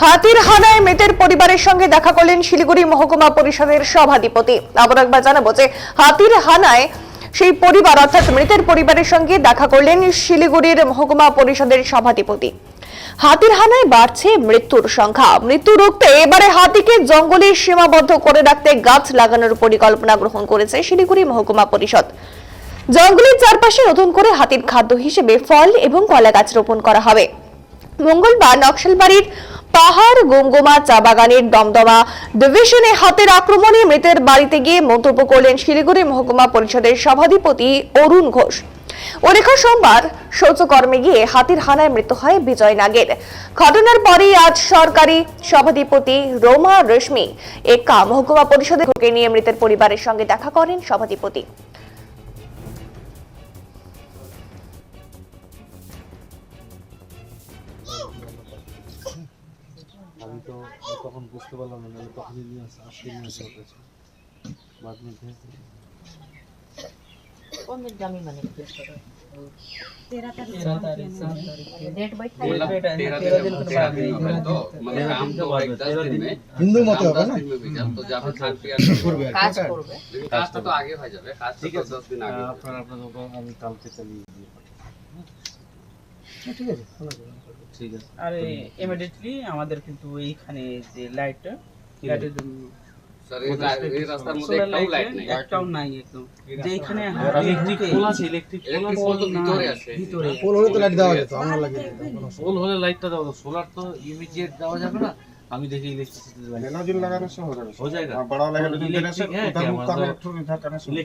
হাতির হানায় মৃতের পরিবারের সঙ্গে দেখা করলেন শিলিগুড়ি মহকুমা পরিষদের সভাধিপতি। আবার একবার জানাব যে হাতির হানায় সেই পরিবার, অর্থাৎ মৃতের পরিবারের সঙ্গে দেখা করলেন শিলিগুড়ির মহকুমা পরিষদের সভাধিপতি। হাতির হানায় বাড়ছে মৃত্যুর সংখ্যা। মৃত্যু রুখতে এবারে হাতিকে জঙ্গলে সীমাবদ্ধ করে রাখতে গাছ লাগানোর পরিকল্পনা গ্রহণ করেছে শিলিগুড়ি মহকুমা পরিষদ। জঙ্গলের চারপাশে নতুন করে হাতির খাদ্য হিসেবে ফল এবং কলা গাছ রোপণ করা হবে। মঙ্গলবার নকশালবাড়ির পাহাড় গঙ্গমা চা বাগানের দমদমা ডিভিশনে হাতের আক্রমণে মৃতের বাড়িতে গিয়ে মন্তব্য করলেন শিলিগুড়ি মহকুমা পরিষদের সভাধিপতি অরুণ ঘোষ। উল্লেখ্য সোমবার, শৌচকর্মে গিয়ে হাতির হানায় মৃত্যু হয় বিজয় নাগের। ঘটনার পরেই আজ সরকারি সভাধিপতি রোমা রেশমি একা মহকুমা পরিষদের ঢুকে নিয়ে মৃতের পরিবারের সঙ্গে দেখা করেন সভাধিপতি। আমি তো তখন বুঝতে পারলাম না নাহলে তখনই নিয়ে আসা আসতে নিয়ে আসা হতেছে বাদ মধ্যে कौन दिन जामी मैंने केस करा डेट बाई मतलब तेरह दिन तेरह दिन में तो मतलब काम तो एक दस दिन में হিন্দু মতে काम হবে दस না दिन में भी जब तो जब खान पिया করবে আর কি, কাজ ওটা- করবে लेकिन काज तो आगे हो जावे काज ঠিক तो আছে दस दिन आगे हो আপনার আপনার ওটা আমি কালকে চালিয়ে দিয়ে পাঠাবো। আমাদের কিন্তু এইখানে যে সোলার তো ইমিডিয়েট দেওয়া যাবে না। আমি দেখি ইলেকট্রিসিটি লাগানো হয়ে যাবে।